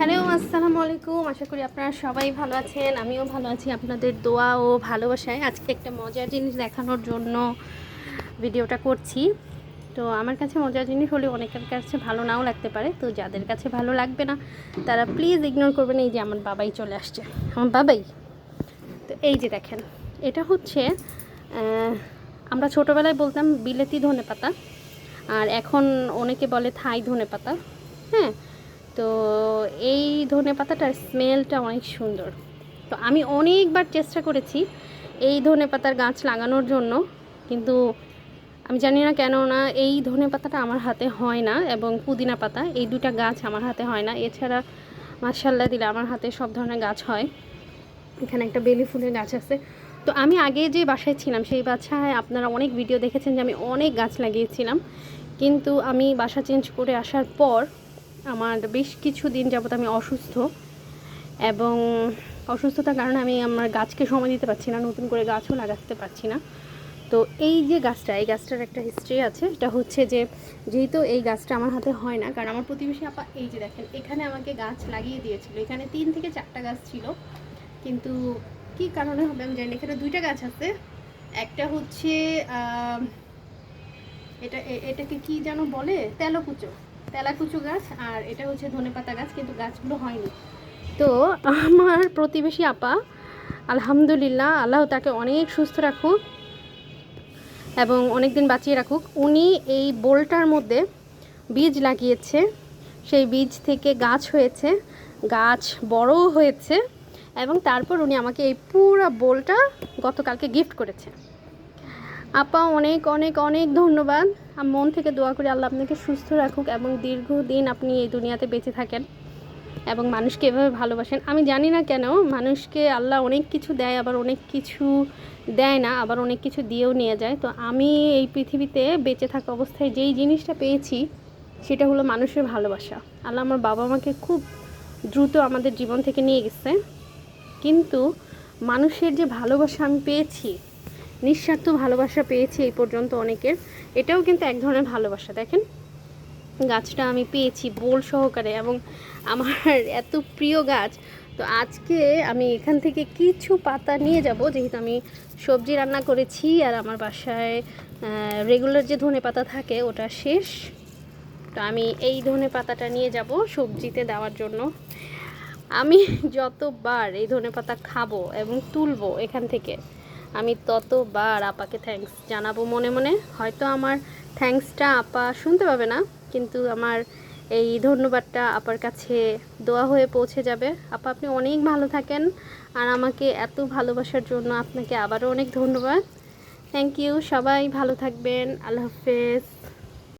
Hello, আসসালামু আলাইকুম। আশা করি আপনারা সবাই ভালো আছেন। আমিও ভালো আছি আপনাদের দোয়া ও ভালোবাসায়। আজকে একটা মজার জিনিস দেখানোর জন্য ভিডিওটা করছি। তো আমার কাছে মজার জিনিস হলে অনেকের কাছে ভালো নাও লাগতে পারে। তো যাদের কাছে ভালো লাগবে না, তারা প্লিজ ইগনোর করবেন। এই যে আমার বাবাই চলে আসছে। আমার বাবাই। তো এই যে দেখেন, এটা হচ্ছে আমরা ছোটোবেলায় বলতাম বিলেতি ধনে পাতা আর এখন অনেকে বলে থাই ধনে পাতা হ্যাঁ? তো এই ধনে পাতাটার স্মেলটা অনেক সুন্দর। তো আমি অনেকবার চেষ্টা করেছি এই ধনে পাতার গাছ লাগানোর জন্য, কিন্তু আমি জানি না কেন না এই ধনে পাতাটা আমার হাতে হয় না এবং পুদিনা পাতা, এই দুটা গাছ আমার হাতে হয় না। এছাড়া মার্শাল্লাহ দিলে আমার হাতে সব ধরনের গাছ হয়। এখানে একটা বেলি ফুলের গাছ আছে। তো আমি আগে যে বাসায় ছিলাম, সেই বাসায় আপনারা অনেক ভিডিও দেখেছেন যে আমি অনেক গাছ লাগিয়েছিলাম। কিন্তু আমি বাসা চেঞ্জ করে আসার পর আমার বেশ কিছু দিন যাবত আমি অসুস্থ এবং অসুস্থতার কারণে আমি আমার গাছকে সময় দিতে পারছি না, নতুন করে গাছও লাগাতে পারছি না। তো এই যে গাছটা, এই গাছটার একটা হিস্ট্রি আছে। এটা হচ্ছে যে, যেহেতু এই গাছটা আমার হাতে হয় না, কারণ আমার প্রতিবেশী আপা, এই যে দেখেন, এখানে আমাকে গাছ লাগিয়ে দিয়েছিল। এখানে তিন থেকে চারটা গাছ ছিল। কিন্তু কি কারণে হবে আমি জানি। এখানে দুইটা গাছ আছে। একটা হচ্ছে এটা এটাকে কি যেন বলে? তেলকুচো। তেলাকুচো গাছ আর এটা হচ্ছে ধনেপাতা গাছ, কিন্তু গাছগুলো হয়নি। তো আমার প্রতিবেশী আপা, আলহামদুলিল্লাহ, আল্লাহ তাকে অনেক সুস্থ রাখুক এবং অনেক দিন বাঁচিয়ে রাখুক। উনি এই বোলটার মধ্যে বীজ লাগিয়েছে, সেই বীজ থেকে গাছ হয়েছে, গাছ বড়ও হয়েছে এবং তারপর উনি আমাকে এই পুরো বোলটা গতকালকে গিফট করেছে। আপা, অনেক অনেক অনেক ধন্যবাদ। আমি মন থেকে দোয়া করি আল্লাহ আপনাকে সুস্থ রাখুক এবং দীর্ঘদিন আপনি এই দুনিয়াতে বেঁচে থাকেন এবং মানুষকে এভাবে ভালোবাসেন। আমি জানি না কেন, মানুষকে আল্লাহ অনেক কিছু দেয়, আবার অনেক কিছু দেয় না, আবার অনেক কিছু দিয়েও নিয়ে যায়। তো আমি এই পৃথিবীতে বেঁচে থাকা অবস্থায় যেই জিনিসটা পেয়েছি, সেটা হলো মানুষের ভালোবাসা। আল্লাহ আমার বাবা মাকে খুব দ্রুত আমাদের জীবন থেকে নিয়ে গেছে। কিন্তু মানুষের যে ভালোবাসা আমি পেয়েছি নিঃস্বার্থ ভালোবাসা পেয়েছি এই পর্যন্ত অনেকের। এটাও কিন্তু এক ধরনের ভালোবাসা, দেখেন? গাছটা আমি পেয়েছি বোল সহকারে এবং আমার এত প্রিয় গাছ। তো আজকে আমি এখান থেকে কিছু পাতা নিয়ে যাব, যেহেতু আমি সবজি রান্না করেছি আর আমার বাসায় রেগুলার যে ধনে পাতা থাকে ওটা শেষ। তো আমি এই ধনে পাতাটা নিয়ে যাব সবজিতে দেওয়ার জন্য। আমি যতবার এই ধনে পাতা খাব এবং তুলবো এখান থেকে আমি ততবার আপাকে থ্যাংকস জানাব মনে মনে। হয়তো আমার থ্যাংকসটা আপা শুনতে পাবে না, কিন্তু আমার এই ধন্যবাদটা আপার কাছে দোয়া হয়ে পৌঁছে যাবে। আপা, আপনি অনেক ভালো থাকেন আর আমাকে এত ভালোবাসার জন্য আপনাকে আবারও অনেক ধন্যবাদ। থ্যাংক ইউ সবাই ভালো থাকবেন, আল্লাহ হাফেজ।